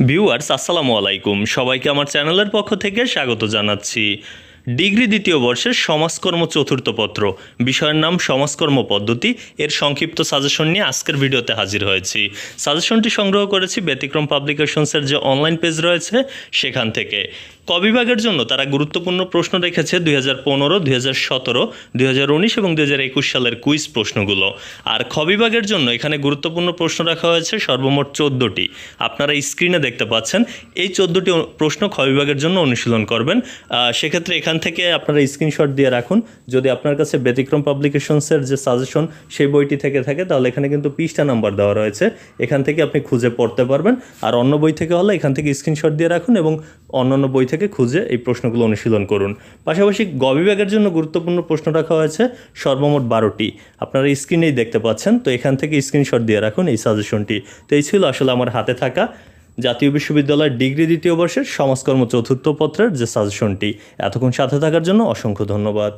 Viewers আসসালামু আলাইকুম। সবাইকে আমার চ্যানেলের পক্ষ থেকে স্বাগত জানাচ্ছি। ডিগ্রি দ্বিতীয় বর্ষের সমাজকর্ম চতুর্থ পত্র। বিষয়ের নাম সমাজকর্ম পদ্ধতি। এর সংক্ষিপ্ত সাজেশন নিয়ে আজকের ভিডিওতে হাজির হয়েছি। সাজেশনটি সংগ্রহ করেছি ব্যতিক্রম পাবলিকেশনসের যে অনলাইন পেজ রয়েছে, সেখান থেকে। ক বিভাগের জন্য তারা গুরুত্বপূর্ণ প্রশ্ন রেখেছে দুই হাজার পনেরো, দুই হাজার সতেরো, দুই হাজার উনিশ এবং দুই হাজার একুশ সালের কুইজ প্রশ্নগুলো। আর খ বিভাগের জন্য এখানে গুরুত্বপূর্ণ প্রশ্ন রাখা হয়েছে সর্বমোট চোদ্দোটি। আপনারা স্ক্রিনে দেখতে পাচ্ছেন, এই চোদ্দোটি প্রশ্ন খ বিভাগের জন্য অনুশীলন করবেন। সেক্ষেত্রে এখান থেকে আপনারা স্ক্রিনশট দিয়ে রাখুন। যদি আপনার কাছে ব্যতিক্রম পাবলিকেশনসের যে সাজেশন সেই বইটি থেকে থাকে, তাহলে এখানে কিন্তু পৃষ্ঠা নাম্বার দেওয়া রয়েছে। এখান থেকে আপনি খুঁজে পড়তে পারবেন। আর অন্য বই থেকে হলে এখান থেকে স্ক্রিনশট দিয়ে রাখুন এবং অন্যান্য বই থেকে খুঁজে এই প্রশ্নগুলো অনুশীলন করুন। পাশাপাশি গ জন্য গুরুত্বপূর্ণ প্রশ্ন রাখা হয়েছে সর্বমোট বারোটি। আপনারা স্ক্রিনেই দেখতে পাচ্ছেন, তো এখান থেকে স্ক্রিনশট দিয়ে রাখুন এই সাজেশনটি। তো এই ছিল আসলে আমার হাতে থাকা জাতীয় বিশ্ববিদ্যালয়ের ডিগ্রি দ্বিতীয় বর্ষের সমাজকর্ম চতুর্থ পত্রের যে সাজেশনটি। এতক্ষণ সাথে থাকার জন্য অসংখ্য ধন্যবাদ।